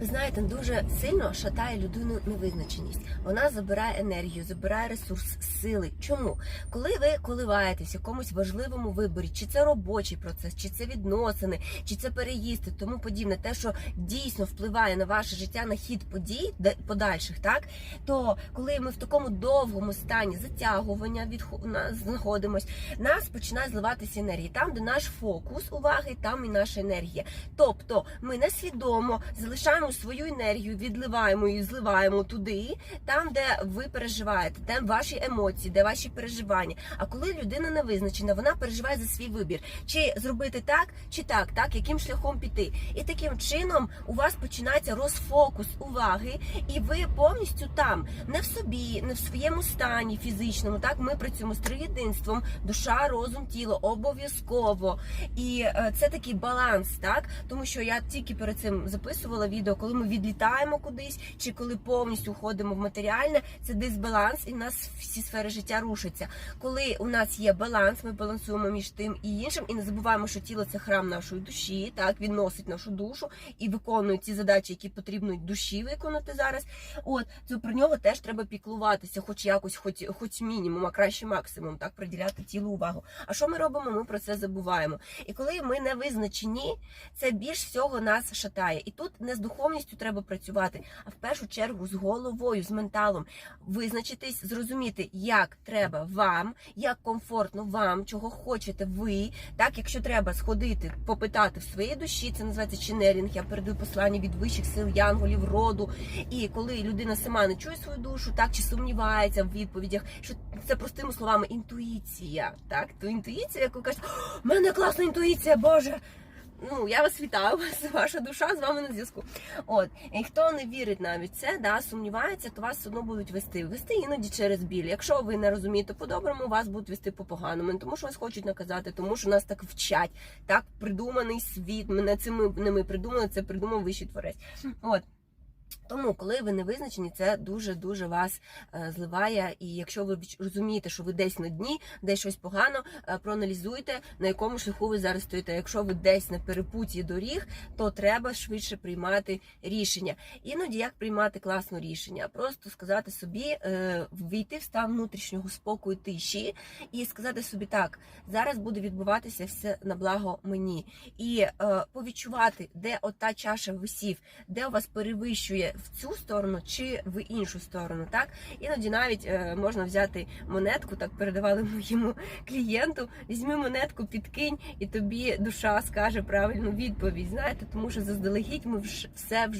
Ви знаєте, дуже сильно шатає людину невизначеність. Вона забирає енергію, забирає ресурс, сили. Чому? Коли ви коливаєтесь в якомусь важливому виборі, чи це робочий процес, чи це відносини, чи це переїзди, тому подібне, те, що дійсно впливає на ваше життя, на хід подій подальших, так то коли ми в такому довгому стані затягування від знаходимось, нас починає зливатися енергія. Там, де наш фокус уваги, там і наша енергія. Тобто ми несвідомо залишаємо свою енергію, відливаємо її, зливаємо туди, там, де ви переживаєте, де ваші емоції, де ваші переживання. А коли людина не визначена, вона переживає за свій вибір, чи зробити так, чи так, так, яким шляхом піти. І таким чином у вас починається розфокус уваги, і ви повністю там, не в собі, не в своєму стані фізичному. Так, ми працюємо з триєдинством, душа, розум, тіло, обов'язково. І е, це такий баланс, так тому що я тільки перед цим записувала відео, коли ми відлітаємо кудись, чи коли повністю входимо в матеріальне, це дисбаланс, і в нас всі сфери життя рушаться. Коли у нас є баланс, ми балансуємо між тим і іншим, і не забуваємо, що тіло це храм нашої душі, так він носить нашу душу і виконує ті задачі, які потрібно душі виконати зараз. От то про нього теж треба піклуватися, хоч якось, хоч, хоч мінімум, а краще максимум, так приділяти тілу увагу. А що ми робимо? Ми про це забуваємо. І коли ми не визначені, це більш всього нас шатає. І тут не з духовністю треба працювати, а в першу чергу з головою, з менталом. Визначитись, зрозуміти, як треба вам, як комфортно вам, чого хочете ви. Так, якщо треба сходити, попитати в своїй душі, це називається ченелінг. Я передаю послання від вищих сил, янголів, роду. І коли людина сама не чує свою душу, так чи сумнівається в відповідях, що це простими словами інтуїція. Так, то інтуїція, яку кажуть, у мене класна інтуїція, Боже. Ну, я вас вітаю, вас ваша душа з вами на зв'язку. От і хто не вірить навіть в це, да сумнівається, то вас все одно будуть вести. Вести іноді через біль. Якщо ви не розумієте по-доброму, вас будуть вести по-поганому. Тому що вас хочуть наказати, тому що нас так вчать. Так придуманий світ. Мене це не ми придумали, це придумав вищий творець. От. Тому, коли ви не визначені, це дуже дуже вас е, зливає. І якщо ви розумієте, що ви десь на дні, десь щось погано, е, проаналізуйте, на якому шляху ви зараз стоїте. Якщо ви десь на перепуті доріг, то треба швидше приймати рішення. Іноді як приймати класне рішення? Просто сказати собі, е, війти в стан внутрішнього спокою тиші і сказати собі так: зараз буде відбуватися все на благо мені, і повідчувати, де ота чаша висів, де у вас перевищує в цю сторону чи в іншу сторону. Так іноді навіть е, можна взяти монетку, так передавали моєму клієнту. Візьми монетку, підкинь, і тобі душа скаже правильну відповідь. Знаєте, тому що заздалегідь ми все вже.